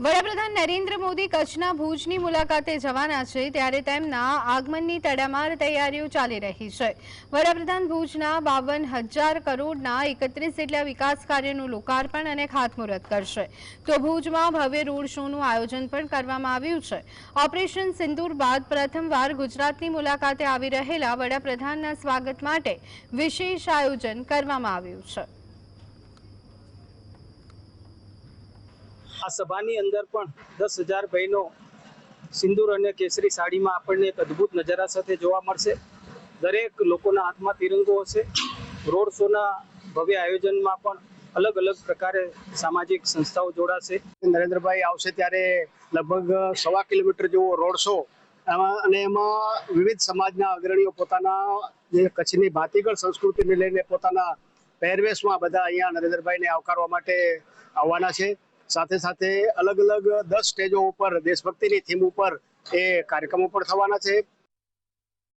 વડાપ્રધાન નરેન્દ્ર મોદી કચ્છના ભુજની મુલાકાતે જવાના છે ત્યારે તેમના આગમનની તડામાર તૈયારીઓ ચાલી રહી છે. વડાપ્રધાન ભુજના બાવન હજાર કરોડના એકત્રીસ જેટલા વિકાસ કાર્યનું લોકાર્પણ અને ખાતમુહૂર્ત કરશે. તો ભુજમાં ભવ્ય રોડ શોનું આયોજન પણ કરવામાં આવ્યું છે. ઓપરેશન સિંદૂર બાદ પ્રથમવાર ગુજરાતની મુલાકાતે આવી રહેલા વડાપ્રધાનના સ્વાગત માટે વિશેષ આયોજન કરવામાં આવ્યું છે. આ સભાની અંદર પણ દસ હજાર બહેનો સિંદૂર અને કેસરી સાડીમાં આપણને એક અદ્ભુત નજારા સાથે જોવા મળશે. દરેક લોકોના હાથમાં તિરંગો હશે. રોડ શોના ભવ્ય આયોજનમાં પણ અલગ અલગ પ્રકારે સામાજિક સંસ્થાઓ જોડાશે. નરેન્દ્રભાઈ આવશે ત્યારે લગભગ સવા કિલોમીટર જેવો રોડ શો. અને એમાં વિવિધ સમાજના અગ્રણીઓ પોતાના જે કચ્છની ભાતીગળ સંસ્કૃતિને લઈને પોતાના પહેરવેશમાં બધા અહીંયા નરેન્દ્રભાઈને આવકારવા માટે આવવાના છે. સાથે સાથે અલગ અલગ દસ સ્ટેજો ઉપર, દેશભક્તિની થીમ ઉપર એ કાર્યક્રમો પણ થવાના છે.